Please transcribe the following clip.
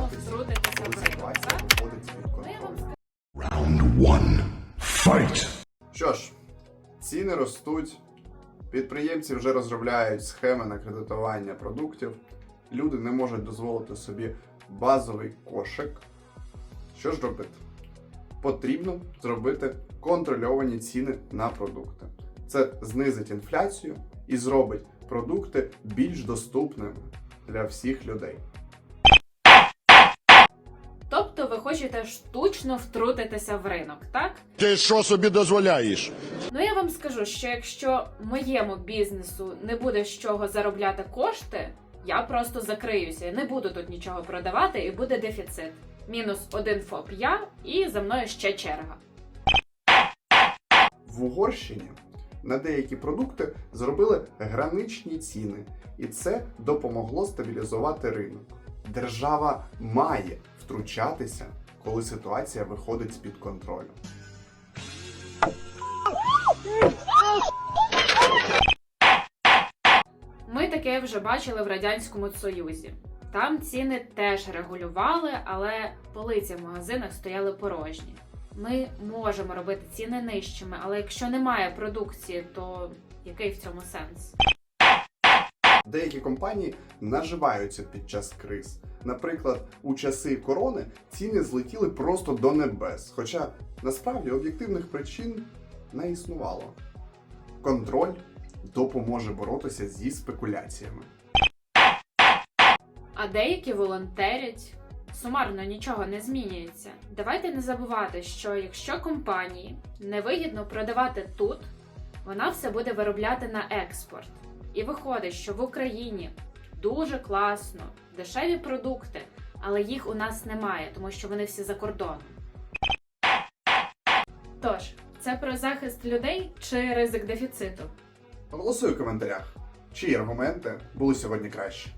втручатися, коли ситуація виходить з-під Ну, я вам контролю. Round one. Fight. Що ж, ціни ростуть, підприємці вже розробляють схеми на кредитування продуктів, люди не можуть дозволити собі базовий кошик. Що ж робити? Потрібно зробити контрольовані ціни на продукти. Це знизить інфляцію і зробить продукти більш доступними для всіх людей. Тобто ви хочете штучно втрутитися в ринок, так? Ти що собі дозволяєш? Ну я вам скажу, що якщо моєму бізнесу не буде з чого заробляти кошти, я просто закриюся не буду тут нічого продавати, і буде дефіцит. Мінус один ФОП я, і за мною ще черга. В Угорщині на деякі продукти зробили граничні ціни, і це допомогло стабілізувати ринок. Держава має втручатися, коли ситуація виходить з-під контролю. Ми таке вже бачили в радянському союзі. Там ціни теж регулювали, але полиці в магазинах стояли порожні. Ми можемо робити ціни нижчими, але якщо немає продукції, то який в цьому сенс? Деякі компанії наживаються під час криз. Наприклад, у часи корони ціни злетіли просто до небес, хоча насправді об'єктивних причин не існувало. Контроль допоможе боротися зі спекуляціями. А деякі волонтерять. Сумарно нічого не змінюється. Давайте не забувати, що якщо компанії невигідно продавати тут, вона все буде виробляти на експорт. І виходить, що в Україні дуже класно, дешеві продукти, але їх у нас немає, тому що вони всі за кордоном. Тож, це про захист людей чи ризик дефіциту? Голосуй у коментарях, чиї аргументи були сьогодні кращі.